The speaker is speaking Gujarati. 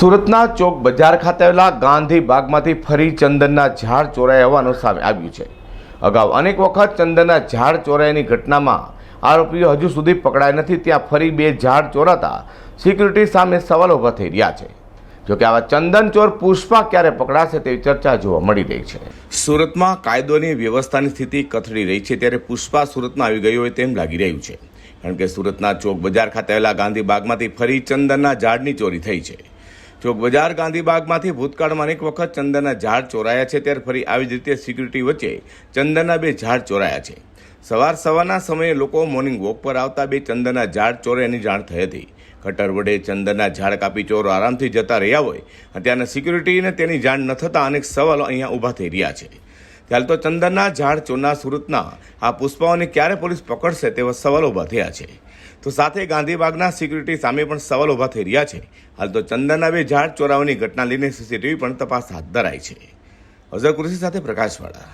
સુરતના ચોક બજાર ખાતે આવેલા ગાંધી બાગમાંથી ફરી ચંદનના ઝાડ ચોરાઈ હોવાનું સામે આવ્યું છે. અગાઉ અનેક વખત ચંદનના ઝાડ ચોરાયાની ઘટનામાં આરોપીઓ હજુ સુધી પકડાયા નથી, ત્યાં ફરી બે ઝાડ ચોરાતા સિક્યુરિટી સામે સવાલો ઊભા થઈ રહ્યા છે. જોકે આવા ચંદન ચોર પુષ્પા ક્યારે પકડાશે તેવી ચર્ચા જોવા મળી રહી છે. સુરતમાં કાયદોની વ્યવસ્થાની સ્થિતિ કથળી રહી છે, ત્યારે પુષ્પા સુરતમાં આવી ગઈ હોય તેમ લાગી રહ્યું છે. કારણ કે સુરતના ચોક બજાર ખાતે આવેલા ગાંધી બાગમાંથી ફરી ચંદનના ઝાડની ચોરી થઈ છે. ચોક બજાર ગાંધીબાગમાંથી ભૂતકાળમાં અનેક વખત ચંદનના ઝાડ ચોરાયા છે, ત્યારે ફરી આવી જ રીતે સિક્યુરિટી વચ્ચે ચંદનના બે ઝાડ ચોરાયા છે. સવાર સવારના સમયે લોકો મોર્નિંગ વોક પર આવતા બે ચંદનના ઝાડ ચોરાયાની જાણ થઈ હતી. કટર વડે ચંદનના ઝાડ કાપી ચોરો આરામથી જતા રહ્યા હોય ત્યાંના સિક્યુરિટીને તેની જાણ ન થતાં અનેક સવાલો અહીંયા ઊભા થઈ રહ્યા છે. ત્યારે તો ચંદનના, ઝાડ, ચોરના, સુરતના આ પુષ્પાઓને ક્યારે પોલીસ પકડશે તેવા સવાલો ઊભા થયા છે. તો સાથે ગાંધીબાગના સિક્યુરિટી સામે પણ સવાલ ઊભા થઈ રહ્યા છે. હાલ તો ચંદનના બે ઝાડ ચોરાવાની ઘટના લઈને સીસીટીવી પણ તપાસ હાથ ધરાઈ છે. અઝર કૃષિ સાથે પ્રકાશવાળા.